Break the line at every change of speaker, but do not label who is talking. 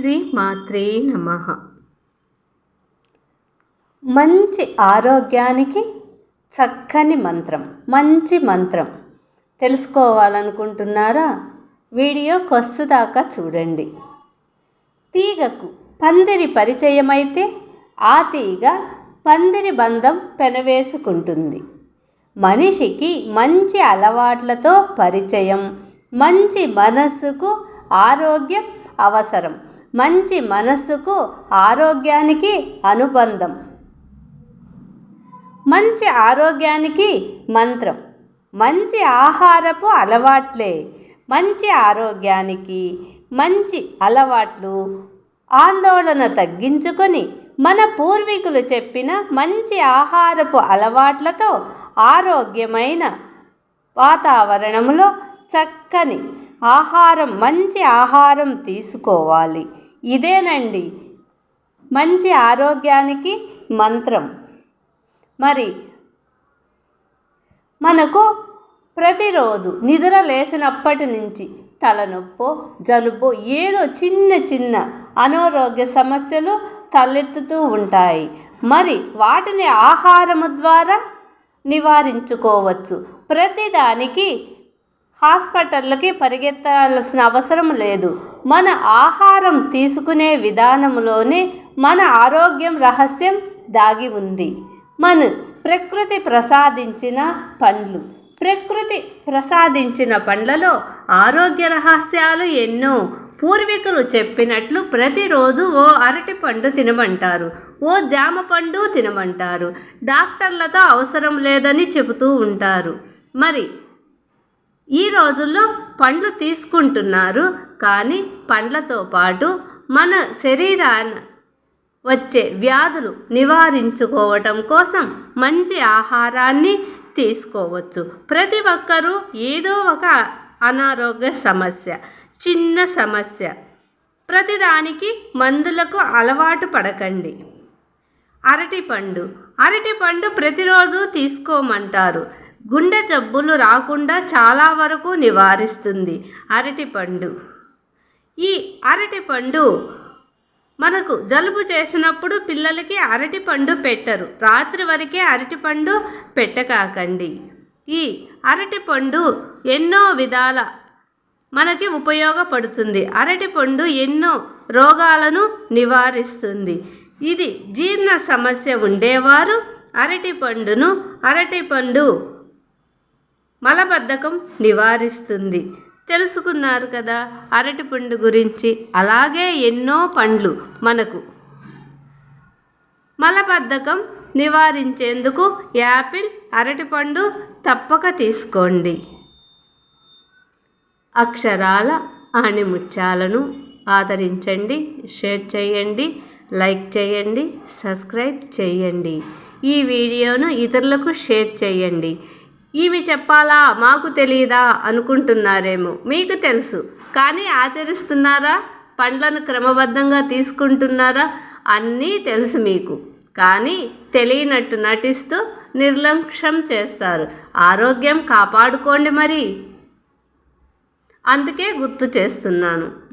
శ్రీ మాత్రే నమ. మంచి ఆరోగ్యానికి చక్కని మంత్రం మంచి మంత్రం. తెలుసుకోవాలనుకుంటున్నారా? వీడియో కొస్సు దాకా చూడండి. తీగకు పందిరి పరిచయమైతే ఆ తీగ పందిరి బంధం పెనవేసుకుంటుంది. మనిషికి మంచి అలవాట్లతో పరిచయం మంచి మనస్సుకు ఆరోగ్యం అవసరం. మంచి మనస్సుకు ఆరోగ్యానికి అనుబంధం. మంచి ఆరోగ్యానికి మంత్రం. మంచి ఆహారపు అలవాట్లే. మంచి ఆరోగ్యానికి మంచి అలవాట్లు ఆందోళన తగ్గించుకొని మన పూర్వీకులు చెప్పిన మంచి ఆహారపు అలవాట్లతో ఆరోగ్యమైన వాతావరణంలో చక్కని ఆహారం మంచి ఆహారం తీసుకోవాలి. ఇదేనండి మంచి ఆరోగ్యానికి మంత్రం. మరి మనకు ప్రతిరోజు నిద్ర లేచినప్పటి నుంచి తలనొప్పో జలుబో ఏదో చిన్న చిన్న అనారోగ్య సమస్యలు తలెత్తుతూ ఉంటాయి. మరి వాటిని ఆహారము ద్వారా నివారించుకోవచ్చు. ప్రతిదానికి హాస్పిటళ్ళకి పరిగెత్తాల్సిన అవసరం లేదు. మన ఆహారం తీసుకునే విధానంలోనే మన ఆరోగ్యం రహస్యం దాగి ఉంది. మన ప్రకృతి ప్రసాదించిన పండ్లు. ప్రకృతి ప్రసాదించిన పండ్లలో ఆరోగ్య రహస్యాలు ఎన్నో. పూర్వీకులు చెప్పినట్లు ప్రతిరోజు ఓ అరటి పండు తినమంటారు. ఓ జామ పండు తినమంటారు. డాక్టర్లతో అవసరం లేదని చెబుతూ ఉంటారు. మరి ఈ రోజుల్లో పండ్లు తీసుకుంటున్నారు. కానీ పండ్లతో పాటు మన శరీరాన వచ్చే వ్యాధులు నివారించుకోవటం కోసం మంచి ఆహారాన్ని తీసుకోవచ్చు. ప్రతి ఒక్కరూ ఏదో ఒక అనారోగ్య సమస్య చిన్న సమస్య. ప్రతిదానికి మందులకు అలవాటు పడకండి. అరటిపండు అరటిపండు ప్రతిరోజు తీసుకోమంటారు. గుండె జబ్బులు రాకుండా చాలా వరకు నివారిస్తుంది. అరటిపండు ఈ అరటిపండు మనకు జలుబు చేసినప్పుడు పిల్లలకి అరటిపండు పెట్టరు. రాత్రి వరకే అరటిపండు పెట్టకాకండి. ఈ అరటిపండు ఎన్నో విధాల మనకి ఉపయోగపడుతుంది. అరటిపండు ఎన్నో రోగాలను నివారిస్తుంది. ఇది జీర్ణ సమస్య ఉండేవారు. అరటిపండును అరటిపండు మలబద్ధకం నివారిస్తుంది. తెలుసుకున్నారు కదా అరటిపండు గురించి. అలాగే ఎన్నో పండ్లు మనకు. మలబద్ధకం నివారించేందుకు యాపిల్ అరటిపండు తప్పక తీసుకోండి. అక్షరాల ఆణిముత్యాలను ఆదరించండి షేర్ చేయండి లైక్ చేయండి సబ్స్క్రైబ్ చేయండి. ఈ వీడియోను ఇతరులకు షేర్ చేయండి. ఇవి చెప్పాలా? మాకు తెలియదా అనుకుంటున్నారేమో. మీకు తెలుసు. కానీ ఆచరిస్తున్నారా? పండ్లను క్రమబద్ధంగా తీసుకుంటున్నారా? అన్నీ తెలుసు మీకు. కానీ తెలియనట్టు నటిస్తూ నిర్లక్ష్యం చేస్తారు. ఆరోగ్యం కాపాడుకోండి మరి. అందుకే గుర్తు చేస్తున్నాను.